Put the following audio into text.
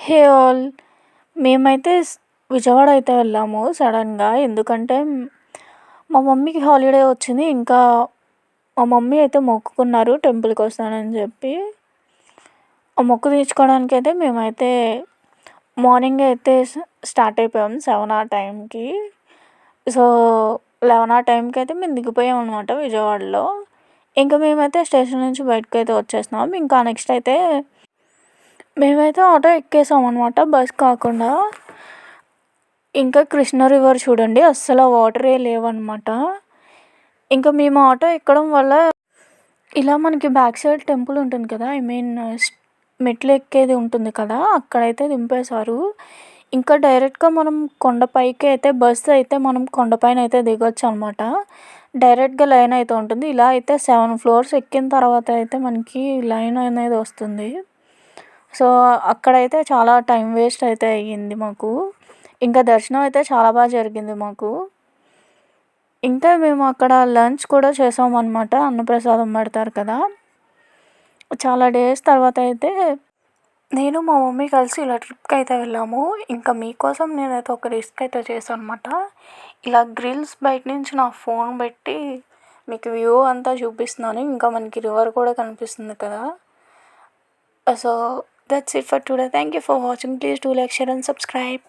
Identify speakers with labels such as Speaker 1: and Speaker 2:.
Speaker 1: Hey all మేమైతే విజయవాడ అయితే వెళ్ళాము సడన్గా. ఎందుకంటే మా మమ్మీకి హాలిడే వచ్చింది ఇంకా మా మమ్మీ అయితే మొక్కుకున్నారు టెంపుల్కి వస్తానని చెప్పి. ఆ మొక్కు తీర్చుకోవడానికి అయితే మేమైతే మార్నింగ్ అయితే స్టార్ట్ అయిపోయాం సెవెన్ ఆ టైంకి. సో లెవెన్ ఆ టైంకి అయితే మేము దిగిపోయాం అనమాట విజయవాడలో. ఇంకా మేమైతే స్టేషన్ నుంచి బయటకు అయితే వచ్చేసినాం. ఇంకా నెక్స్ట్ అయితే మేమైతే ఆటో ఎక్కేసాం అనమాట బస్ కాకుండా. ఇంకా కృష్ణ రివర్ చూడండి అస్సలు వాటరే లేవన్నమాట. ఇంకా మేము ఆటో ఎక్కడం వల్ల ఇలా మనకి బ్యాక్ సైడ్ టెంపుల్ ఉంటుంది కదా ఐ మీన్ మెట్లు ఎక్కేది ఉంటుంది కదా అక్కడైతే దింపేశారు. ఇంకా డైరెక్ట్గా మనం కొండపైకి అయితే బస్సు అయితే మనం కొండపైన అయితే దిగొచ్చు అనమాట డైరెక్ట్గా లైన్ అయితే ఉంటుంది. ఇలా అయితే సెవెన్ ఫ్లోర్స్ ఎక్కిన తర్వాత అయితే మనకి లైన్ అనేది వస్తుంది. సో అక్కడైతే చాలా టైం వేస్ట్ అయితే అయ్యింది మాకు. ఇంకా దర్శనం అయితే చాలా బాగా జరిగింది మాకు. ఇంకా మేము అక్కడ లంచ్ కూడా చేసాం అనమాట అన్నప్రసాదం పెడతారు కదా. చాలా డేస్ తర్వాత అయితే నేను మా మమ్మీ కలిసి ఇలా ట్రిప్కి అయితే వెళ్ళాము. ఇంకా మీకోసం నేనైతే ఒక రిస్క్ అయితే చేశాను అనమాట ఇలా గ్రిల్స్ బయట నుంచి నా ఫోన్ పెట్టి మీకు వ్యూ అంతా చూపిస్తున్నాను. ఇంకా మనకి రివర్ కూడా కనిపిస్తుంది కదా. So That's it for today. Thank you for watching. Please do like, share, and subscribe.